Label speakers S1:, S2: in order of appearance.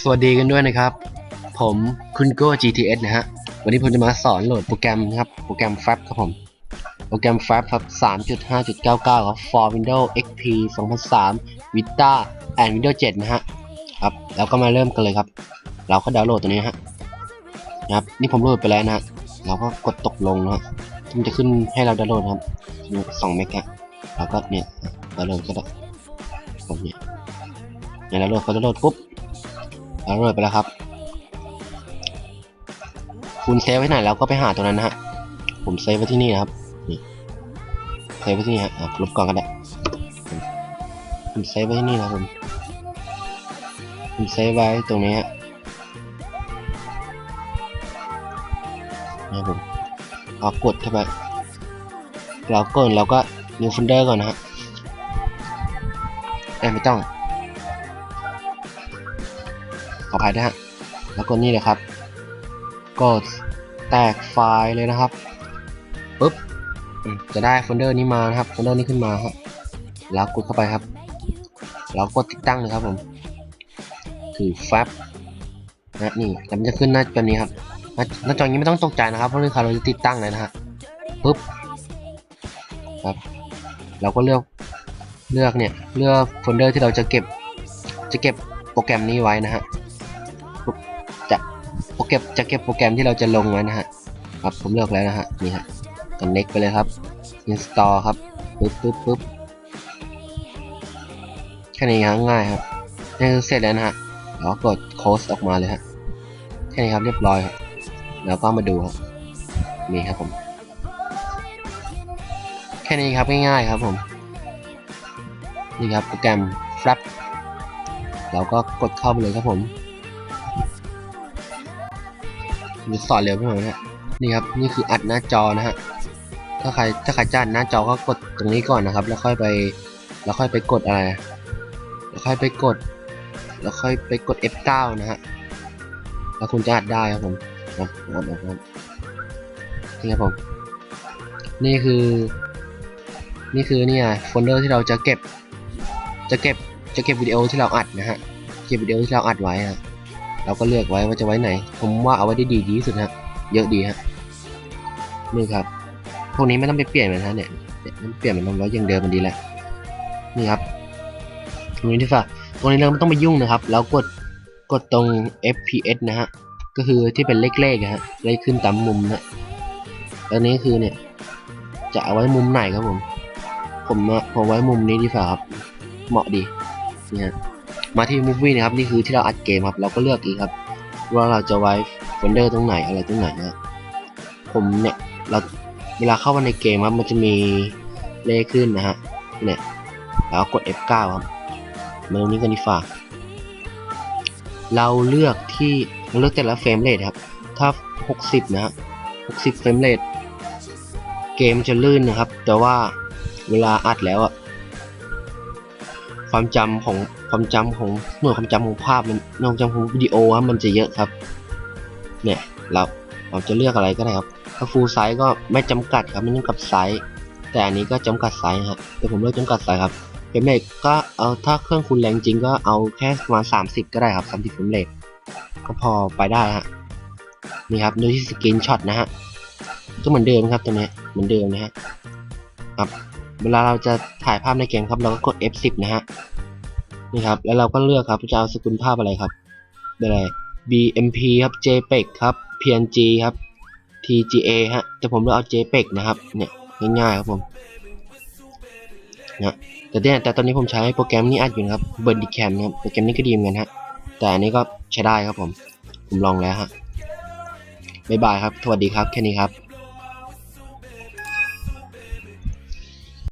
S1: สวัสดีกันด้วยนะครับ ผมคุณโก้ GTS นะฮะ วันนี้ผมจะมาสอนโหลดโปรแกรมครับ โปรแกรม Fab ครับผม โปรแกรม Fab ครับ 3.5.99 ครับ for Windows XP 2003 Vita and Windows 7 นะฮะ ครับ แล้วก็มาเริ่มกันเลยครับ เราก็ดาวน์โหลดตัวนี้ฮะนะครับ นี่ผมโหลดไปแล้วนะฮะเราก็กดตกลงนะฮะมันจะขึ้นให้เราดาวน์โหลดครับ2เมกะเราก็เนี่ยดาวน์โหลดก็ได้ผมเนี่ยเนี่ยดาวน์โหลดพอดาวน์โหลดปุ๊บ ดาวน์โหลดไปแล้วครับ คุณเซฟไว้ไหนแล้วก็ไปหาตัวนั้นนะฮะ ผมเซฟไว้ที่นี่นะครับ นี่ เซฟไว้ที่นี่ฮะลบก่อนก็ได้ผมเซฟไว้ที่นี่นะผมผมเซฟไว้ตรงนี้ฮะนะครับผมเอากดเข้าไปเรากดเราก็ new folder ก่อนนะฮะไม่ต้อง ออภัยนะฮะ แล้วก็นี่เลยครับกดแตกไฟล์เลยนะครับปุ๊บจะได้โฟลเดอร์นี้มานะครับโฟลเดอร์นี้ขึ้นมาครับแล้วกดเข้าไปครับ แล้วกดติดตั้งเลยครับผมคือแฟบนะนี่แล้วมันจะขึ้นหน้าจอนี้ครับหน้าหน้าจอนี้ไม่ต้องตกใจนะครับเพราะนี่คือเราจะติดตั้งเลยนะฮะปุ๊บครับเราก็เลือกเลือกเนี่ยเลือกโฟลเดอร์ที่เราจะเก็บจะเก็บโปรแกรมนี้ไว้นะฮะ โปรแกรมจะเก็บโปรแกรมที่เราจะลงไว้นะฮะครับผมเลือกแล้วนะฮะนี่ฮะ connect ไปเลยครับ install ครับปึ๊บปึ๊บปึ๊บแค่นี้ครับง่ายครับนี่คือเสร็จแล้วนะฮะแล้วกด close ออกมาเลยฮะแค่นี้ครับเรียบร้อยครับแล้วก็มาดูครับนี่ครับผมแค่นี้ครับง่ายๆครับผมนี่ครับโปรแกรม Flap เราก็กดเข้าไปเลยครับผม จะสอนเร็วไปหน่อยนะฮะนี่ครับนี่คืออัดหน้าจอนะฮะถ้าใครถ้าใครจะอัดหน้าจอก็กดตรงนี้ก่อนนะครับ แล้วค่อยไปแล้วค่อยไปกดอะไร แล้วค่อยไปกด แล้วค่อยไปกด F9 นะฮะแล้วคุณจะอัดได้ครับผมครับครับครับนี่ครับผมนี่คือ นี่คือเนี่ยโฟลเดอร์ที่เราจะเก็บ จะเก็บจะเก็บวิดีโอที่เราอัดนะฮะเก็บวิดีโอที่เราอัดไว้ฮะ เราก็เลือกไว้ว่าจะไว้ไหน ผมว่าเอาไว้ได้ดีที่สุดฮะ เยอะดีฮะ นี่ครับ พวกนี้ไม่ต้องไปเปลี่ยนมันฮะเนี่ยเนี่ยมันเปลี่ยนมันไว้อย่างเดิมมันดีแหล้วนี่ครับ ตรงนี้ที่ฝาตรงนี้เราไม่ต้องไปยุ่งนะครับแล้วกด กดตรง FPS นะฮะ ก็คือที่เป็นเลขๆนะฮะ เลขขึ้นตามมุมนะแล้วนี้คือเนี่ย จะเอาไว้มุมไหนครับผม ผมผมไว้มุมนี้ดีกว่าครับ เหมาะดี นี่ฮะ มาที่ Movie นะครับนี่คือที่เราอัดเกมครับเราก็เลือกอีกครับ ว่าเราจะไว้โฟลเดอร์ตรงไหนอะไรตรงไหนนะผมเนี่ยเราเวลาเข้ามาในเกมครับมันจะมีเลขขึ้นนะฮะเนี่ยแล้วกด F9 ครับมาตรงนี้กันดีฝ่าเราเลือกที่เราเลือกแต่ละเฟรมเรทครับ ถ้า 60 นะฮะ60 เฟรมเรทเกมจะลื่นนะครับ แต่ว่าเวลาอัดแล้วอะ ความจำของความจำของหน่วยความจำของภาพมันหน่วยความจำของวิดีโอครับมันจะเยอะครับ เนี่ยเราเราจะเลือกอะไรก็ได้ครับถ้า full size ก็ไม่จำกัดครับไม่จำกัดไซส์แต่อันนี้ก็จำกัดไซส์ครับแต่ผมเลือกจำกัดไซส์ครับเฟรมเรทก็เอาถ้าเครื่องคุณแรงจริงก็เอาแค่ประมาณ30 ก็ได้ครับ30เฟรมเรทก็พอไปได้ฮะนี่ครับดูที่สกรีนช็อตนะฮะก็เหมือนเดิมครับตัวนี้เหมือนเดิมนะฮะครับ เวลาเราจะถ่ายภาพในเกมครับเราก็กด F10 นะฮะนี่ครับแล้วเราก็เลือกครับจะเอาสกุลภาพอะไรครับได้เลย BMP ครับ JPEG ครับ PNG ครับ TGA ฮะแต่ผมเลือกเอา JPEG นะครับเนี่ยง่ายๆครับผมนะแต่เนี่ยแต่ตอนนี้ผมใช้โปรแกรมนี้อัดอยู่นะครับ b i r d c a m นะครับโปรแกรมนี้ก็ดีเหมือนกันฮะแต่อันนี้ก็ใช้ได้ครับผม ผมลองแล้วฮะบ๊ายบายครับสวัสดีครับแค่นี้ครับ